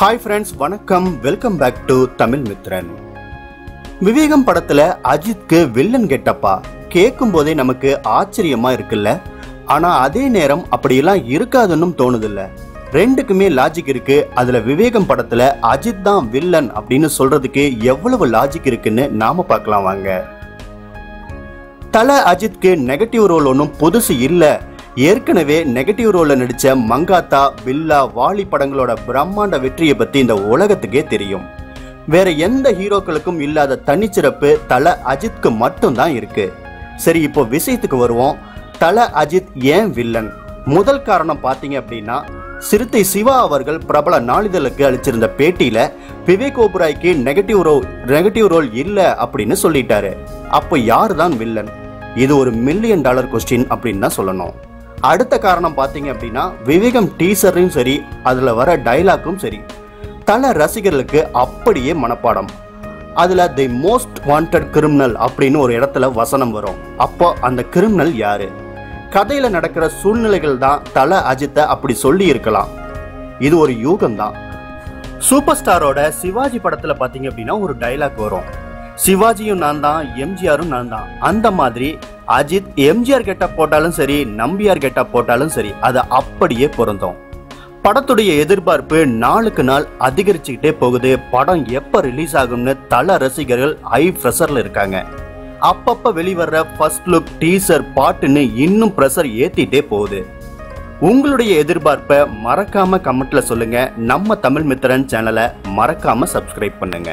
Hi friends வணக்கம். Welcome back to Tamil Mithran. Vivegam படத்துல அஜித்க்கு வில்லன் கெட்டப்பா? கேட்கும் போதே நமக்கு ஆச்சரியமா இருக்குல்ல? ஆனா அதே நேரம் அப்படியெல்லாம் இருக்காதுன்னு தோணுதில்ல. ரெண்டுக்குமே லாஜிக் இருக்கு. அதுல விவேகம் படத்துல அஜித் தான் வில்லன் அப்படின்னு சொல்றதுக்கு எவ்வளவு லாஜிக் இருக்குன்னு நாம பார்க்கலாம் வாங்க. தல அஜித்க்கு நெகட்டிவ் ரோல் ஒன்றும் புதுசு இல்லை. ஏற்கனவே நெகட்டிவ் ரோல்ல நடிச்ச மங்காத்தா பில்லா வாலி படங்களோட பிரம்மாண்ட வெற்றியை பத்தி இந்த உலகத்துக்கே தெரியும். வேற எந்த ஹீரோக்களுக்கும் இல்லாத தனிச்சிறப்பு தல அஜித்க்கு மட்டும்தான் இருக்கு. சரி இப்போ விஷயத்துக்கு வருவோம். தல அஜித் ஏன் வில்லன் முதல் காரணம் பார்த்தீங்க அப்படின்னா சிறுத்தை சிவா அவர்கள் பிரபல நாளிதழுக்கு அளிச்சிருந்த பேட்டியில விவேக் ஓபராய்க்கு நெகட்டிவ் ரோல் நெகட்டிவ் ரோல் இல்லை அப்படின்னு சொல்லிட்டாரு. அப்போ யார் தான் வில்லன் இது ஒரு மில்லியன் டாலர் கொஸ்டின் அப்படின்னு தான் சொல்லணும். அடுத்த காரணம் பார்த்தீங்க அப்படின்னா விவேகம் டீசரையும் சரி அதில் வர டைலாக்கும் சரி. தல ரசிகர்களுக்கு அப்படியே மனப்பாடம். அதில் தி மோஸ்ட் வாண்டட் கிரிமினல் அப்படின்னு ஒரு இடத்துல வசனம் வரும். அப்போ அந்த கிரிமினல் யாரு? கதையில் நடக்கிற சூழ்நிலைகள் தான் தல அஜித்தை அப்படி சொல்லி இருக்கலாம். இது ஒரு யூகம் தான் சூப்பர் ஸ்டாரோட சிவாஜி படத்தில் பார்த்தீங்க அப்படின்னா ஒரு டைலாக் வரும். சிவாஜியும் நான் தான் எம்ஜிஆரும் நான் தான் அந்த மாதிரி அஜித் எம்ஜிஆர் கெட்ட போட்டாலும் சரி நம்பியார் கெட்ட போட்டாலும் சரி அது அப்படியே பொருந்தும். படத்துடைய எதிர்பார்ப்பு நாளுக்கு நாள் அதிகரிச்சுக்கிட்டே போகுது. படம் எப்ப ரிலீஸ் ஆகும்னு தல ரசிகர்கள் ஹை ப்ரெஷர்ல இருக்காங்க. அப்பப்ப வெளிவர்ற ஃபர்ஸ்ட் லுக் டீசர் பாட்டுன்னு இன்னும் ப்ரெஷர் ஏத்திட்டே போகுது. உங்களுடைய எதிர்பார்ப்பை மறக்காம கமெண்ட்ல சொல்லுங்க. நம்ம தமிழ் மித்திரன் சேனலை மறக்காம சப்ஸ்கிரைப் பண்ணுங்க.